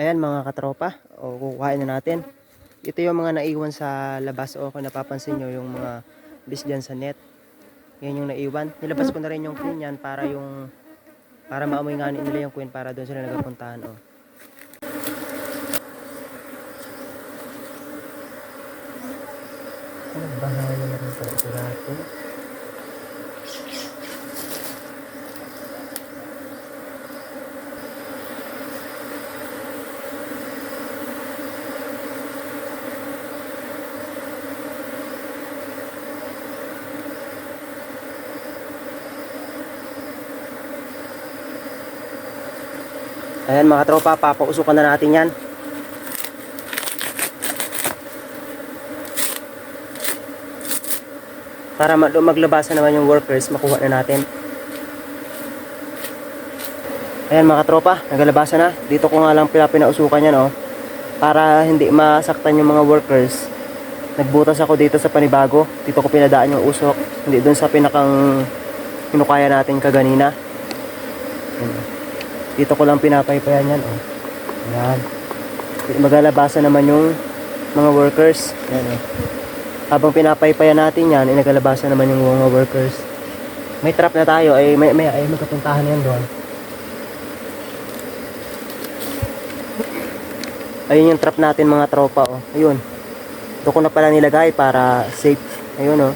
Ayan mga katropa, o kukuhain na natin. Ito yung mga naiwan sa labas o kung napapansin nyo yung mga bis dyan sa net. Yan yung naiwan. Nilabas ko na rin yung queen yan para yung para maamoy nga nila yung queen para doon sila nagpuntahan. Oh. Ano bahala na natin? Ayan mga tropa, papausukan na natin yan. Para ma- maglabasan naman yung workers, makuha na natin. Ayan mga tropa, nagalabasan na. Dito ko nga lang pila yan oh. Para hindi masaktan yung mga workers. Nagbutas ako dito sa panibago. Dito ko pinadaan yung usok. Hindi dun sa pinakang hinukaya natin kaganina. Ayan. Dito ko lang pinapaypayan yan oh. Ayan. Magalabasan naman yung mga workers. Ayan oh. Habang pinapaypayan natin yan, inagalabasan naman yung mga workers. May trap na tayo, ay may, may ay magkapuntahan yan doon. Ayun yung trap natin mga tropa, oh. Ayun. Ito ko na pala nilagay para safe. Ayun, oh.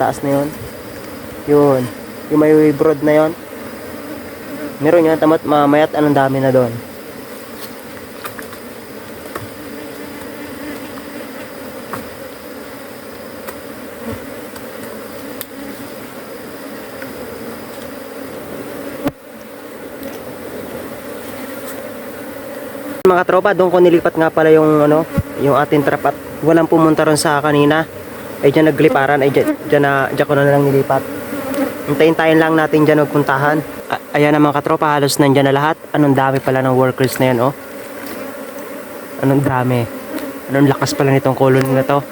Taas na yun. Yun. Yung may broad na yun. Meron yun, tamat mamayat anong dami na doon. Mga tropa, doon ko nilipat nga pala yung ano, yung ating trap at walang pumunta ron sa kanina. Ay dyan nagliparan, ay dyan, dyan, na, dyan ko na lang nilipat. Hintayin-tayin lang natin dyan magpuntahan. Ayan na mga katropa, halos nandyan na lahat. Anong dami pala ng workers na yan, oh. Anong dami. Anong lakas pala nitong colony na to.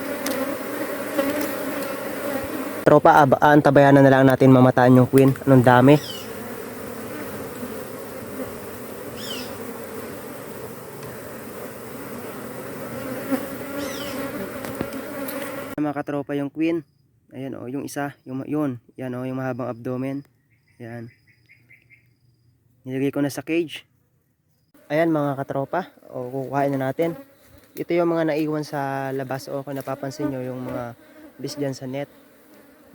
Tropa, ab- aantabayan na lang natin mamataan yung queen. Anong dami. mga katropa yung queen. Ayan oh, yung isa, yung yun, yan oh, yung mahabang abdomen. Yan. Nilagay ko na sa cage. Ayan mga katropa, o kukuhain na natin. Ito yung mga naiwan sa labas o kung napapansin nyo yung mga bis dyan sa net.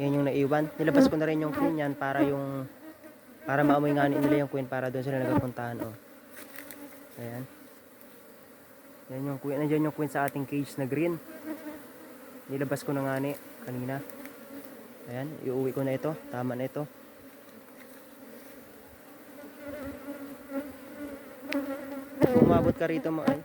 Yan yung naiwan. Nilabas ko na rin yung queen yan para yung para maamoy nga nila yung queen para doon sila nagpuntahan oh. Ayan. Yan yung queen. Nandiyan yung queen sa ating cage na green. Nilabas ko na nga ni kanina. Ayan, iuwi ko na ito. Tama na ito. Umabot ka rito, ma ay,